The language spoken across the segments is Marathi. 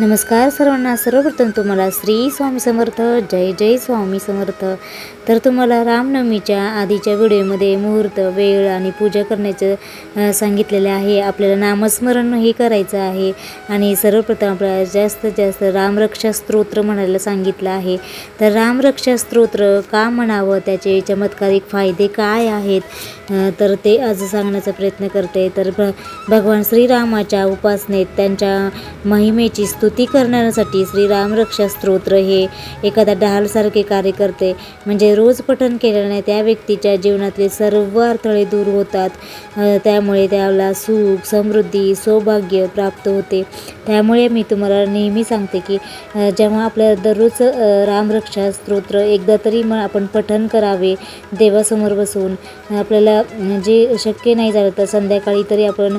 नमस्कार सर्वांना सर्वप्रथम तुम्हाला श्री स्वामी समर्थ जय जय स्वामी समर्थ. तर तुम्हाला रामनवमीच्या आधीच्या व्हिडिओमध्ये मुहूर्त वेळ आणि पूजा करण्याचं सांगितलेलं आहे. आपल्याला नामस्मरण हे करायचं आहे. आणि सर्वप्रथम आपल्याला जास्तीत जास्त रामरक्षा स्तोत्र म्हणायला सांगितलं आहे. तर रामरक्षा स्तोत्र का म्हणावं? त्याचे चमत्कारिक फायदे काय आहेत? तर ते आज सांगण्याचा प्रयत्न करते. तर भ भगवान श्रीरामाच्या उपासनेत त्यांच्या महिमेची स्तुती करण्यासाठी श्रीरामरक्षा स्तोत्र हे एखादा डहालसारखे कार्य करते. म्हणजे रोज पठण केल्याने त्या व्यक्तीच्या जीवनातले सर्व अडथळे दूर होतात. त्यामुळे त्याला सुख समृद्धी सौभाग्य प्राप्त होते. त्यामुळे मी तुम्हाला नेहमी सांगते की जेव्हा आपल्या दररोज रामरक्षा स्तोत्र एकदा तरी मग आपण पठण करावे देवासमोर बसून आपल्याला जे शक्य नाही झालं तर संध्याकाळी तरी आपण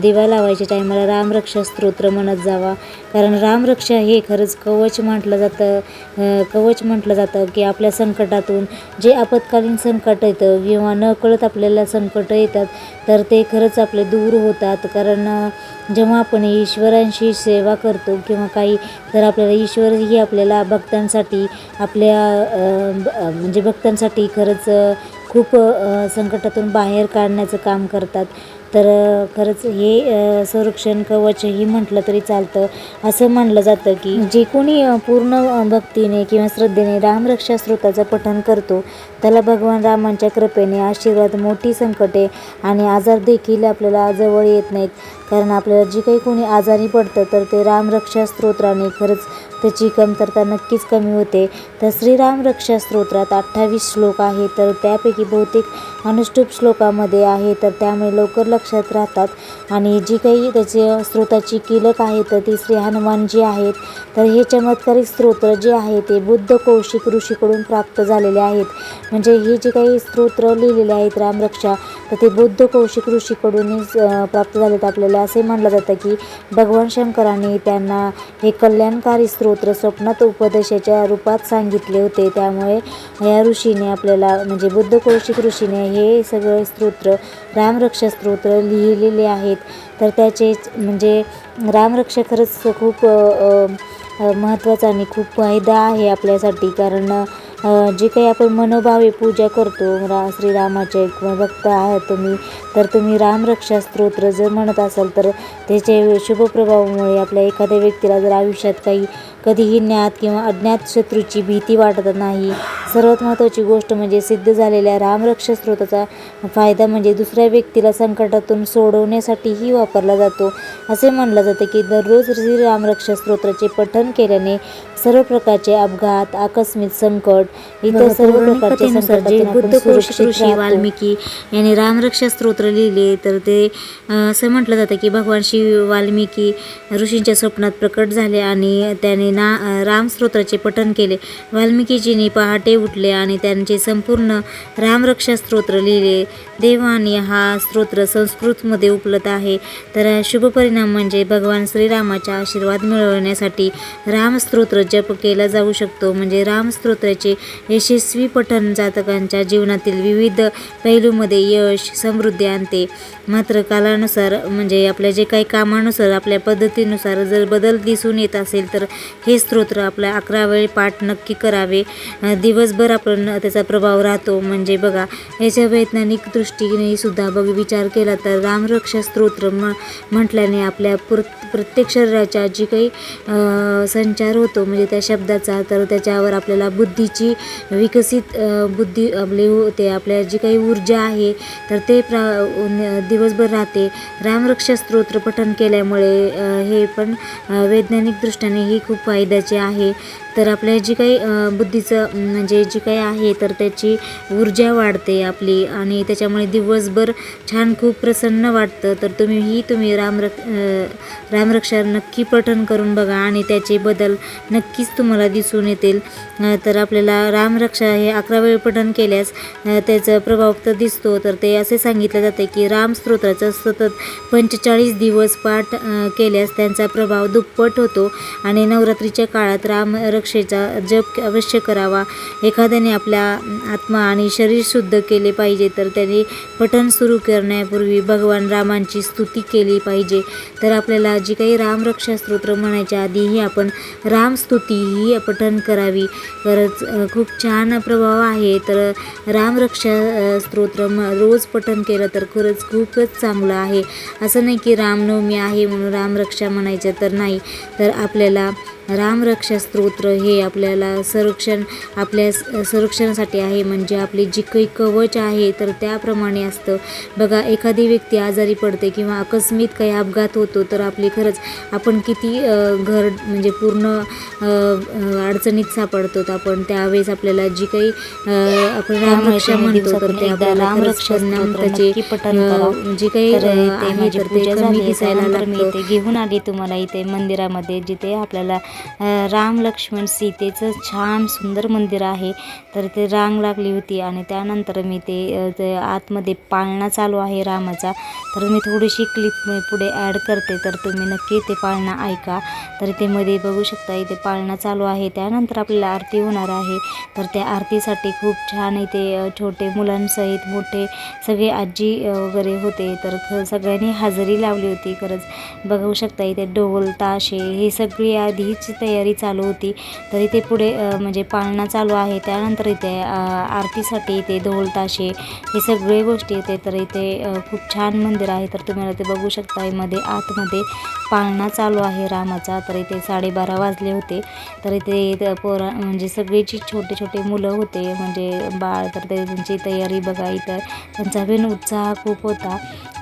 दिवा लावायच्या टायमाला रामरक्षा स्तोत्र म्हणत जावा. कारण रामरक्षा हे खरंच कवच म्हटलं जातं कवच म्हटलं जातं की आपल्या संकटातून जे आपत्कालीन संकट येतं किंवा नकळत आपल्याला संकट येतात तर ते खरंच आपले दूर होतात. कारण जेव्हा आपण ईश्वरांशी सेवा करतो किंवा काही तर आपल्याला ईश्वर ही आपल्याला भक्तांसाठी आपल्या म्हणजे भक्तांसाठी खरंच खूप संकटातून बाहेर काढण्याचं काम करतात. तर खरंच हे संरक्षण कवचही म्हटलं तरी चालतं. असं म्हणलं जातं की जे कोणी पूर्ण भक्तीने किंवा श्रद्धेने रामरक्षा स्रोताचं पठण करतो त्याला भगवान रामांच्या कृपेने आशीर्वाद मोठी संकटे आणि आजार देखील आपल्याला जवळ येत नाहीत. कारण आपल्याला जी काही कोणी आजारी पडतं तर ते रामरक्षा स्तोत्राने खरंच त्याची कमतरता नक्कीच कमी होते. तर श्रीराम रक्षा स्तोत्रात अठ्ठावीस श्लोक आहे तर त्यापैकी बहुतेक अनुष्टुप श्लोकामध्ये आहे तर त्यामुळे लवकर लक्षात राहतात. आणि जी काही त्याची स्त्रोताची किलक आहे तर ती श्री हनुमान जी आहेत. तर हे चमत्कारिक स्तोत्र जे आहे ते बुद्ध कौशिक ऋषीकडून प्राप्त झालेले आहेत. म्हणजे हे जे काही स्तोत्र लिहिलेले आहेत रामरक्षा तर ते बुद्ध कौशिक ऋषीकडूनच प्राप्त झालेत आपल्याला. असे म्हणलं जातं की भगवान शंकरांनी त्यांना हे कल्याणकारी स्तोत्र स्वप्नात उपदेशाच्या रूपात सांगितले होते. त्यामुळे या ऋषीने आपल्याला म्हणजे बुद्ध कौशिक ऋषीने हे सगळे स्तोत्र रामरक्षा स्तोत्र लिहिलेले आहेत. तर त्याचे म्हणजे रामरक्षा खरंच खूप महत्त्वाचा आणि खूप फायदा आहे आपल्यासाठी. कारण जे काही आपण मनोभावे पूजा करतो रा श्रीरामाचे किंवा भक्त आहात तुम्ही तर तुम्ही रामरक्षा स्तोत्र जर म्हणत असाल तर त्याचे शुभप्रभावामुळे आपल्या एखाद्या व्यक्तीला जर आयुष्यात काही कधीही ज्ञात किंवा अज्ञात शत्रूची भीती वाटत नाही. सर्वात महत्त्वाची गोष्ट म्हणजे सिद्ध झालेल्या रामरक्षा स्त्रोताचा फायदा म्हणजे दुसऱ्या व्यक्तीला संकटातून सोडवण्यासाठीही वापरला जातो. असे म्हणलं जाते की दररोज श्री रामरक्षा स्तोत्राचे पठण केल्याने सर्व प्रकारचे अपघात आकस्मिक संकट इतर सर्व प्रकारचे सुरक्षित राहतो. वाल्मिकी यांनी रामरक्षा स्तोत्र लिहिले. तर ते असं म्हटलं जातं की भगवान शिव वाल्मिकी ऋषींच्या स्वप्नात प्रकट झाले आणि त्याने ना रामस्तोत्राचे पठण केले. वाल्मिकीजींनी पहाटे उठले आणि त्यांचे संपूर्ण रामरक्षा स्तोत्र लिहिले. देववाणी हा स्तोत्र संस्कृतमध्ये उपलब्ध आहे. तर शुभ परिणाम म्हणजे भगवान श्रीरामाचा आशीर्वाद मिळवण्यासाठी रामस्तोत्र जप केला जाऊ शकतो. म्हणजे रामस्तोत्राचे यशस्वी पठण जातकांच्या जीवनातील विविध पैलूमध्ये यश समृद्धी आणते. मात्र कालानुसार म्हणजे आपल्या जे काही कामानुसार आपल्या पद्धतीनुसार जर बदल दिसून येत असेल तर हे स्तोत्र आपल्या अकरा वेळ पाठ नक्की करावे. दिवसभर आपण त्याचा प्रभाव राहतो. म्हणजे बघा याच्या वैज्ञानिक दृष्टीने सुद्धा बघ विचार केला तर रामरक्षा स्तोत्र म म्हटल्याने आपल्या पुर प्रत्येक शरीराच्या जी काही संचार होतो म्हणजे त्या शब्दाचा तर त्याच्यावर आपल्याला बुद्धीची विकसित बुद्धी आपली होते आपल्या जी काही ऊर्जा आहे तर ते प्रा दिवसभर राहते. रामरक्षा स्तोत्र पठण केल्यामुळे हे पण वैज्ञानिक दृष्ट्याने ही खूप फायद्याचे आहे. तर आपल्या जी काही बुद्धीचं म्हणजे जी काही आहे तर त्याची ऊर्जा वाढते आपली आणि त्याच्यामुळे दिवसभर छान खूप प्रसन्न वाटतं. तर तुम्हीही तुम्ही रामरक रामरक्षा नक्की पठण करून बघा आणि त्याचे बदल नक्कीच तुम्हाला दिसून येतील. तर आपल्याला रामरक्षा हे अकरा वेळ पठण केल्यास त्याचा प्रभाव तर दिसतो. तर ते असे सांगितले जाते की राम स्तोत्राचा सतत पंचेचाळीस दिवस पाठ केल्यास त्यांचा प्रभाव दुप्पट होतो आणि नवरात्रीच्या काळात राम रक्षेचा जप अवश्य करावा. एखाद्याने आपला आत्मा आणि शरीर शुद्ध केले पाहिजे तर त्याने पठण सुरू करण्यापूर्वी भगवान रामांची स्तुती केली पाहिजे. तर आपल्याला जी काही रामरक्षा स्तोत्र म्हणायच्या आधीही आपण रामस्तुती ही पठण करावी. खरंच खूप छान प्रभाव आहे. तर रामरक्षा स्तोत्र म रोज पठण केलं तर खरंच खूपच चांगलं आहे. असं नाही की रामनवमी आहे म्हणून रामरक्षा म्हणायचं तर नाही. तर आपल्याला रामरक्षा स्तोत्र हे आपल्याला संरक्षण आपल्या संरक्षणासाठी आहे. म्हणजे आपली जी काही कवच आहे तर त्याप्रमाणे असतं. बघा एखादी व्यक्ती आजारी पडते किंवा आकस्मित काही अपघात होतो तर आपली खरंच आपण किती घर म्हणजे पूर्ण अडचणीत सापडतो. आपण त्यावेळेस आपल्याला जी काही आपण रामरक्षा म्हणतो तर ते आपल्याला रामरक्षा त्याचे. जे काही आहे तर ते कमी दिसायला लागतं. घेऊन आली तुम्हाला इथे मंदिरामध्ये जिथे आपल्याला राम लक्ष्मण सीतेचं छान सुंदर मंदिर आहे. तर ते रांग लागली होती आणि त्यानंतर मी ते ते आतमध्ये पाळणा चालू आहे रामाचा. तर मी थोडीशी क्लिप पुढे ॲड करते. तर तुम्ही नक्की ते पाळणा ऐका. तर ते मध्ये बघू शकता इथे पाळणा चालू आहे. त्यानंतर आपल्याला आरती होणार आहे. तर त्या आरतीसाठी खूप छान इथे छोटे मुलांसहित मोठे सगळे आजी वगैरे होते. तर सगळ्यांनी हजेरी लावली होती. खरंच बघू शकता इथे ढोल ताशे हे सगळी आधीच तयारी चालू होती. तर इथे पुढे म्हणजे पाळणा चालू आहे. त्यानंतर इथे आरतीसाठी इथे ढोल ताशे हे सगळे गोष्टी येते. तर इथे खूप छान मंदिर आहे. तर तुम्हाला ते बघू शकता. मध्ये आतमध्ये पाळणा चालू आहे रामाचा. तर इथे साडेबारा वाजले होते. तर इथे पोरा म्हणजे सगळीची छोटे छोटे मुलं होते. म्हणजे बाळ तर ते त्यांची तयारी बघा इथं. त्यांचा पण उत्साह खूप होता.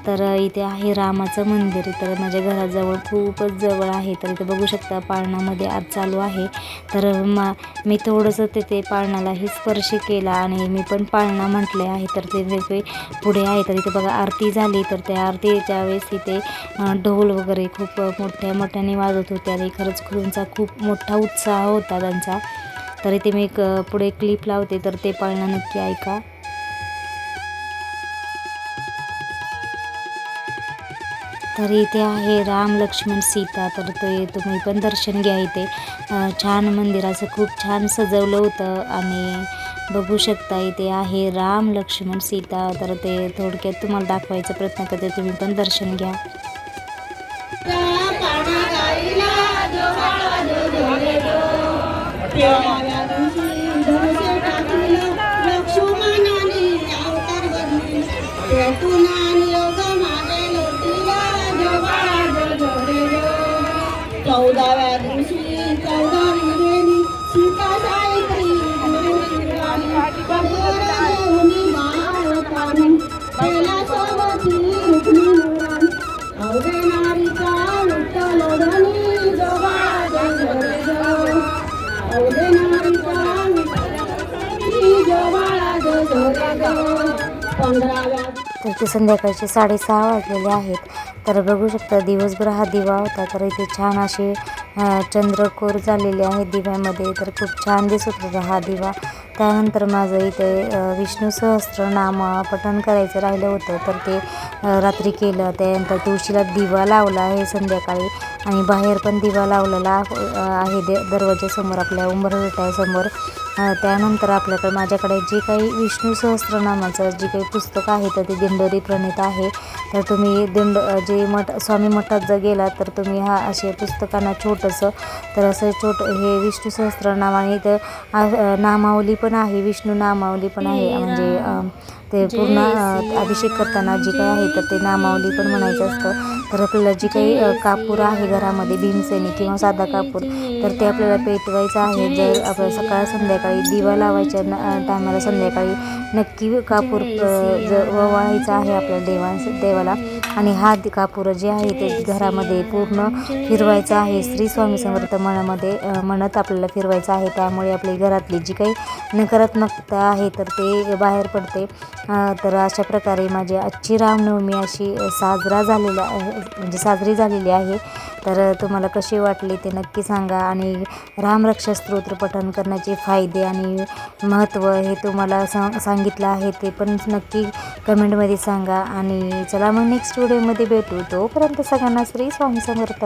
तर इथे आहे रामाचं मंदिर. तर माझ्या घराजवळ खूपच जवळ आहे. तर इथे बघू शकता पाळणामध्ये आज चालू आहे. तर मा मी थोडंसं तिथे पाळणालाही स्पर्श केला आणि मी पण पाळणा म्हटले आहे. तर ते पुढे आहे. तर इथे बघा आरती झाली. तर त्या आरतीच्या वेळेस तिथे ढोल वगैरे खूप मोठ्या मोठ्याने वाजत होते आणि खरंच त्यांचा खूप मोठा उत्साह होता त्यांचा. तर इथे मी एक पुढे क्लिप लावते. तर ते पाळणा नक्की ऐका. तर इथे आहे राम लक्ष्मण सीता तर ते तुम्ही पण दर्शन घ्या इथे छान मंदिराचं खूप छान सजवलं होतं आणि बघू शकता इथे आहे राम लक्ष्मण सीता तर ते थोडक्यात तुम्हाला दाखवायचा प्रयत्न करते तुम्ही पण दर्शन घ्या Yeah. तर ते संध्याकाळचे साडेसहा वाजलेले आहेत. तर बघू शकता दिवसभर हा दिवा होता. तर इथे छान असे चंद्रकोर झालेले आहेत दिव्यामध्ये. तर खूप छान दिसत होता हा दिवा. त्यानंतर माझं इथे विष्णू विष्णू सहस्त्रनाम पठण करायचं राहिलं होतं. तर ते रात्री केलं. त्यानंतर तुळशीला दिवा लावला आहे संध्याकाळी. आणि बाहेर पण दिवा लावलेला आहे दे दरवाजासमोर आपल्या उंबरठ्यासमोर. त्यानंतर आपल्याकडे माझ्याकडे जे काही विष्णू सहस्त्रनामाचं जे काही पुस्तक आहे तर ते दिंडोरी प्रणीत आहे. तर तुम्ही दिंड जे मठ स्वामी मठात जर गेला तर तुम्ही हा असे पुस्तकांना छोटंसं तर असं छोट हे विष्णू सहस्त्रनाम आणि अ, नामावली पण आहे विष्णू नामावली पण आहे. म्हणजे ते पूर्ण अभिषेक करताना जे काही आहे तर ते नामावली पण म्हणायचं असतं. तर आपल्याला जी काही कापूर आहे घरामध्ये भीमसेनी किंवा साधा कापूर तर ते आपल्याला पेटवायचं आहे. जर आपल्याला सकाळ संध्याकाळी दिवा लावायच्या टायमाला संध्याकाळी नक्की कापूर अ, ज ववाळायचा आहे आपल्याला देवा देवाला. आणि हा कापूर जे आहे ते घरामध्ये पूर्ण फिरवायचं आहे. श्री स्वामी समर्थ मनामध्ये म्हणत आपल्याला फिरवायचं आहे. त्यामुळे आपली घरातली जी काही नकारात्मकता आहे तर ते बाहेर पडते. तर अशा प्रकारे माझी आजची रामनवमी अशी साजरा झालेला म्हणजे साजरी झालेली आहे. तर तुम्हाला कशी वाटली ते नक्की सांगा आणि रामरक्षा स्तोत्र पठण करण्याचे फायदे आणि महत्त्व हे तुम्हाला सांग सांगितलं आहे ते पण नक्की कमेंटमध्ये सांगा. आणि चला मग नेक्स्ट व्हिडिओमध्ये भेटू. तोपर्यंत सगळ्यांना श्री स्वामी समर्थ.